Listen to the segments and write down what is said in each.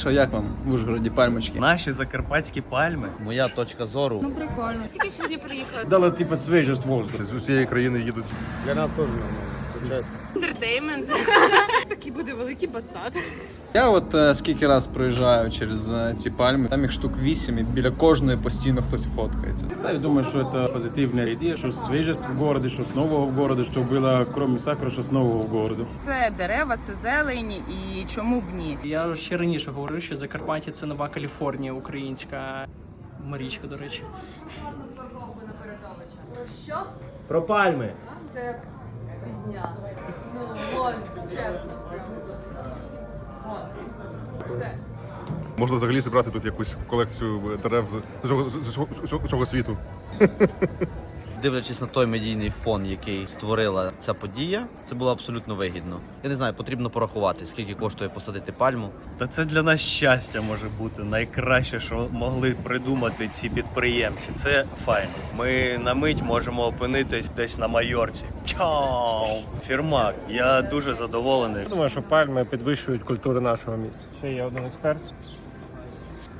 Що як вам в Ужгороді пальмочки? Наші закарпатські пальми. Моя точка зору. Ну прикольно. Тільки сьогодні приїхали. Дали типу свіжість воздух. З усієї країни їдуть. Для нас теж нормально. Чесно. Інтертеймент. Такий буде великий басад. Я от е, скільки раз проїжджаю через е, ці пальми, там їх штук вісім, і біля кожної постійно хтось фоткається. Та я думаю, що це позитивна ідея, що свіжість в городі, щось нового в городі, що було, крім сакра, щось нового в городі. Це дерева, це зелень, і чому б ні? Я ще раніше говорив, що Закарпаття це нова Каліфорнія українська. Марічка, до речі. Про пальми. Це фігня. Ну, вон, чесно. Вон. Все. Можна взагалі зібрати тут якусь колекцію дерев з, з, усього- з усього- з усього світу. Дивлячись на той медійний фон, який створила ця подія, це було абсолютно вигідно. Я не знаю, потрібно порахувати, скільки коштує посадити пальму. Та це для нас щастя може бути найкраще, що могли придумати ці підприємці. Це файно. Ми на мить можемо опинитись десь на майорці. Чау! Фірмак. Я дуже задоволений. Думаю, що пальми підвищують культуру нашого міста. Ще є один експерт.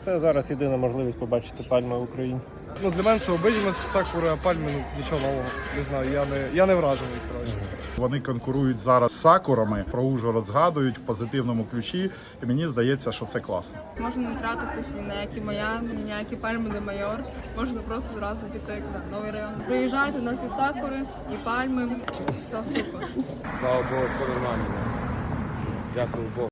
Це зараз єдина можливість побачити пальми в Україні. Ну для мене це обидімость сакура, пальми, ну нічого нового. Не знаю, я не я не вражений. Коротше. Вони конкурують зараз з сакурами, про Ужгород згадують в позитивному ключі, і мені здається, що це класно. Можна не тратитись ні на які Майами, ні на які пальми де майор. Можна просто зразу піти на новий район. Приїжджайте на всі сакури і пальми. Все супер. Слава Богу, все нормально у нас. Дякую Богу.